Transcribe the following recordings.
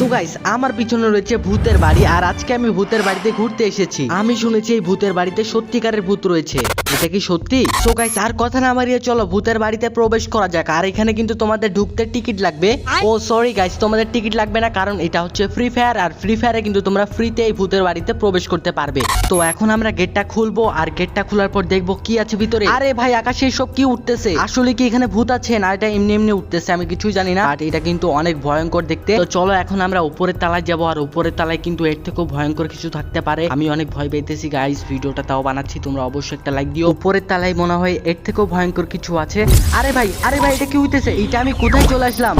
So guys আমার পিছনে রয়েছে ভূতের বাড়ি, আর আজকে আমি ভূতের বাড়িতে ঘুরতে এসেছি। আমি শুনেছি এই ভূতের বাড়িতে সত্যিকারের ভূত রয়েছে। এটা কি সত্যি? সো গাইস আর কথা না বাড়িয়ে চলো ভূতের বাড়িতে প্রবেশ করা যাক। আর এখানে কিন্তু তোমাদের ঢুকতে টিকিট লাগবে। ও সরি গাইস তোমাদের টিকিট লাগবে না কারণ এটা হচ্ছে ফ্রি ফায়ার আর ফ্রি ফায়ারে কিন্তু তোমরা ফ্রিতে এই ভূতের বাড়িতে প্রবেশ করতে পারবে। তো এখন আমরা গেটটা খুলবো আর গেটটা খোলার পর দেখব কি আছে ভিতরে। আরে ভাই আকাশে সব কি উঠতেছে? আসলে কি এখানে ভূত আছে? না এটা এমনি এমনি উঠতেছে আমি কিছুই জানি না। বাট এটা কিন্তু অনেক ভয়ঙ্কর দেখতে। তো চলো এখন আমরা উপরের তালায় যাব আর উপরের তালায় কিন্তু এর থেকেও ভয়ঙ্কর কিছু থাকতে পারে। আমি অনেক ভয় পেতেছি গাইস ভিডিওটা তাও বানাচ্ছি তোমরা অবশ্যই একটা লাইক দিও। উপরের তালায় মনে হয় এর থেকেও ভয়ঙ্কর কিছু আছে। আরে ভাই আরে ভাই, এটা কি হইতেছে? এটা আমি কোথায় চলে আসলাম?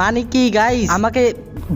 মানে কি গাইস আমাকে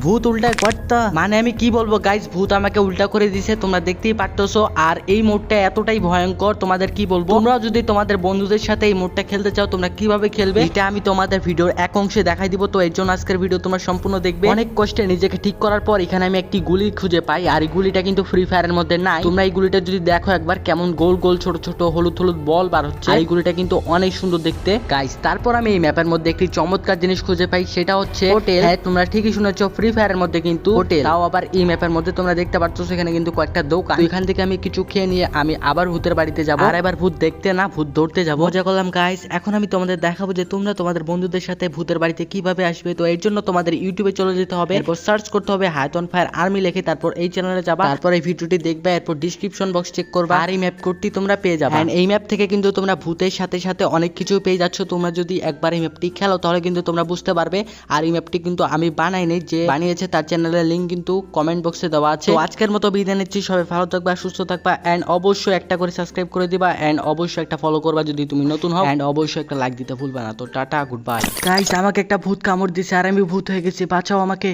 ভূত উল্টা করতে। মানে আমি কি বলব গাইস ভূত আমাকে উল্টা করে দিছে তোমরা দেখতেই পারতেছো। আর এই মোডটা এতটাই ভয়ঙ্কর তোমাদের কি বলব? তোমরা যদি তোমাদের বন্ধুদের সাথে এই মোডটা খেলতে চাও তোমরা কীভাবে খেলবে? এটা আমি তোমাদের ভিডিওর এক অংশে দেখাই দিব। তো এর জন্য আজকের ভিডিও তোমরা সম্পূর্ণ দেখবে। অনেক কষ্টে নিজেকে ঠিক করার পর এখানে আমি একটি গুলি খুঁজে পাই। আর এই গুলিটা কিন্তু ফ্রি ফায়ারের মধ্যে নাই। তোমরা এই গুলিটা যদি দেখো একবার কেমন গোল গোল ছোট ছোট হলুদ হলুদ বল বার হচ্ছে। এই গুলিটা কিন্তু অনেক সুন্দর দেখতে। গাইস তারপর আমি এই ম্যাপের মধ্যে একটি চমৎকার জিনিস খুঁজে পাই। সেটা হচ্ছে হোটেল হ্যাঁ তোমরা ঠিকই শুনেছো ফ্রি ফায়ারের মধ্যে কিন্তু হোটেল তাও আবার এই ম্যাপের মধ্যে তোমরা দেখতে পাচ্ছ সেখানে কিন্তু কয়েকটা দোকান। এখান থেকে আমি কিছু খেয়ে নিয়ে আমি আবার ভূতের বাড়িতে যাব। আর এবার ভূত দেখতে না ভূত ধরতে যাব। মজা করলাম গাইস এখন আমি তোমাদের দেখাবো যে তোমরা তোমাদের বন্ধুদের সাথে ভূতের বাড়িতে কীভাবে আসবে। তো এর জন্য তোমাদের ইউটিউবে চলে যেতে হবে। এরপর সার্চ করতে হবে হাইতন ফায়ার আর্মি লিখে তারপর এই চ্যানেলে যাবা। তারপর এই ভিডিওটি দেখবে এরপর ডিসক্রিপশন বক্স চেক করবা। আর এই ম্যাপ কোডটি তোমরা পেয়ে যাবে। এই ম্যাপ থেকে কিন্তু তোমরা ভূতের সাথে সাথে অনেক কিছু পেয়ে যাচ্ছ। তোমরা যদি একবার এই ম্যাপটি খেলো তাহলে কিন্তু তোমরা বুঝতে পারবে। আর এই ম্যাপটি কিন্তু আমি বানাইনি যে বানিয়েছে তার চ্যানেলের লিঙ্ক কিন্তু কমেন্ট বক্সে দেওয়া আছে। তো আজকের মতো বিদায় নিচ্ছি সবাই ভালো থাকবা সুস্থ থাকবা অ্যান্ড অবশ্যই একটা করে সাবস্ক্রাইব করে দিবা অ্যান্ড অবশ্যই একটা ফলো করবা যদি তুমি নতুন হও অ্যান্ড অবশ্যই একটা লাইক দিতে ভুলবা না। তো টাটা গুড বাই গাইস আমাকে একটা ভূত কামড় দিছে আর আমি ভূত হয়ে গেছি বাঁচাও আমাকে।